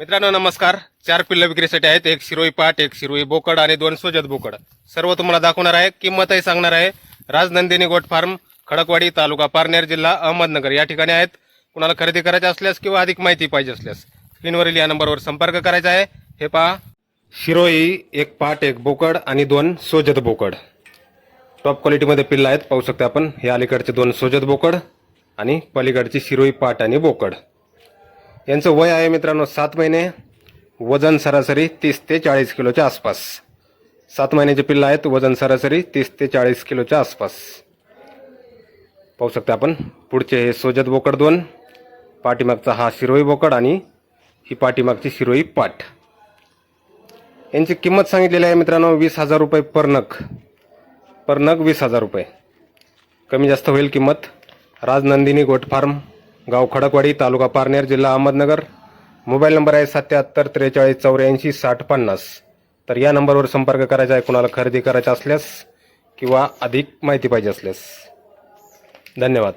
मित्रांनो नमस्कार. चार पिल्ल विक्रीसाठी आहेत. एक शिरोई पाट एक शिरोई बोकड आणि दोन सोजत बोकड. सर्व तुम्हाला दाखवणार आहे. किंमतही सांगणार आहे. राजनंदिनी गोट फार्म खडकवाडी तालुका पारनेर जिल्हा अहमदनगर. या ठिकाणी आहेत. कुणाला खरेदी करायची असल्यास किंवा अधिक माहिती पाहिजे असल्यास स्क्रीनवरील या नंबरवर संपर्क करायचा आहे. हे पहा. शिरोई एक पाट एक बोकड आणि दोन सोजत बोकड. टॉप क्वालिटीमध्ये पिल्लं आहेत. पाहू शकता आपण. हे अलीकडचे दोन सोजत बोकड आणि पलीकडची शिरोई पाट आणि बोकड. यांचं वय आहे मित्रांनो सात महिने. वजन सरासरी तीस ते चाळीस किलोच्या आसपास. सात महिन्याचे पिल्लं आहेत वजन सरासरी तीस ते चाळीस किलोच्या आसपास. पाहू शकता आपण पुढचे हे सोजत बोकड दोन पाठीमागचा हा शिरोई बोकड आणि ही पाठीमागची शिरोई पाठ. यांची किंमत सांगितलेली आहे मित्रांनो वीस हजार रुपये पर नग. पर नग वीस हजार रुपये. कमी जास्त होईल किंमत. Rajnandini goat farm. गाव खडकवाडी तालुका पारनेर जिल्हा अहमदनगर. मोबाईल नंबर आहे सत्याहत्तर त्रेचाळीस चौऱ्याऐंशी साठ पन्नास. तर या नंबरवर संपर्क करायचा आहे कुणाला खरेदी करायचा असल्यास किंवा अधिक माहिती पाहिजे असल्यास. धन्यवाद.